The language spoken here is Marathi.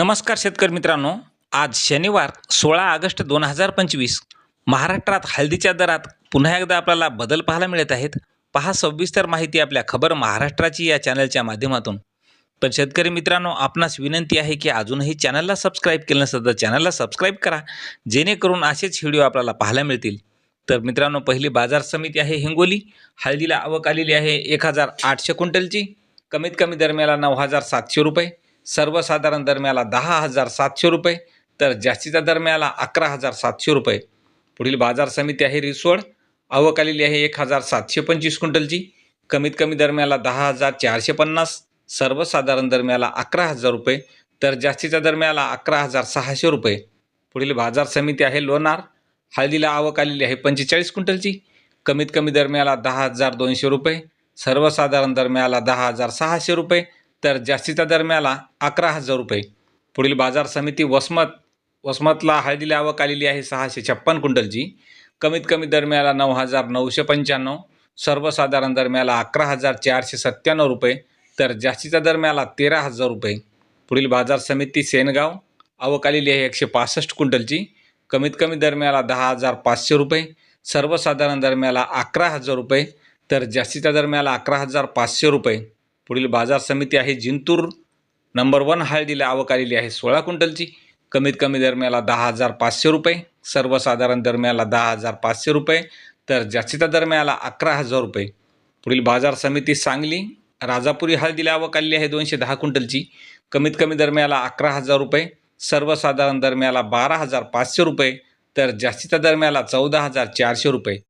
नमस्कार शेतकरी मित्रांनो. आज शनिवार सोळा ऑगस्ट दोन हजार पंचवीस. महाराष्ट्रात हळदीच्या दरात पुन्हा एकदा आपल्याला बदल पाहायला मिळत आहेत. पहा सविस्तर माहिती आपल्या खबर महाराष्ट्राची या चॅनलच्या माध्यमातून. पण शेतकरी मित्रांनो आपणास विनंती आहे की अजूनही चॅनलला सबस्क्राईब केलं नसेल तर चॅनलला सबस्क्राईब करा. जेणेकरून असेच व्हिडिओ आपल्याला पाहायला मिळतील. तर मित्रांनो पहिली बाजार समिती आहे हिंगोली. हळदीला आवक आलेली आहे एक हजार आठशे क्विंटलची. कमीत कमी दरम्याला नऊ हजार सातशे रुपये. सर्वसाधारण दरम्याला दहा हजार सातशे रुपये तर जास्तीचा दरम्याला अकरा हजार सातशे रुपये. पुढील बाजार समिती आहे रिसोड आवक आलेली आहे एक हजार सातशे पंचवीस क्विंटलची. कमीत कमी दरम्याला दहा हजार चारशे पन्नास सर्वसाधारण दरम्याला अकरा हजार रुपये तर जास्तीच्या दरम्याला अकरा हजार सहाशे रुपये. पुढील बाजार समिती आहे लोणार हळदीला आवक आलेली आहे पंचेचाळीस क्विंटलची. कमीत कमी दरम्याला दहा हजार दोनशे रुपये सर्वसाधारण दरम्याला दहा हजार सहाशे रुपये तर जास्तीच्या दरम्याला अकरा हजार रुपये. पुढील बाजार समिती वसमत वसमतला हळदीला आवक आलेली आहे सहाशे छप्पन क्विंटलची. कमीत कमी दरम्याला नऊ हजार नऊशे पंच्याण्णव सर्वसाधारण दरम्याला अकरा हजार चारशे सत्त्याण्णव रुपये तर जास्तीच्या दरम्याला तेरा हजार रुपये. पुढील बाजार समिती सेनगाव आवक आलेली आहे एकशे पासष्ट क्विंटलची. कमीत कमी दरम्याला दहा हजार पाचशे रुपये सर्वसाधारण दरम्याला अकरा हजार रुपये तर जास्तीच्या दरम्याला अकरा हजार पाचशे रुपये. पुढील बाजार समिती आहे जिंतूर. नंबर वन हळदीला आवक आलेली आहे सोळा क्विंटलची. कमीत कमी दरम्याला दहा हजार पाचशे रुपये. सर्वसाधारण दरम्याला दहा हजार पाचशे रुपये. तर जास्तीच्या दरम्याला अकरा हजार रुपये. पुढील बाजार समिती सांगली. राजापुरी हळदीला आवक आलेली आहे दोनशे दहा क्विंटलची. कमीत कमी दरम्याला अकरा हजार रुपये. सर्वसाधारण दरम्याला बारा हजार पाचशे रुपये. तर जास्तीच्या दरम्याला चौदा हजार चारशे रुपये.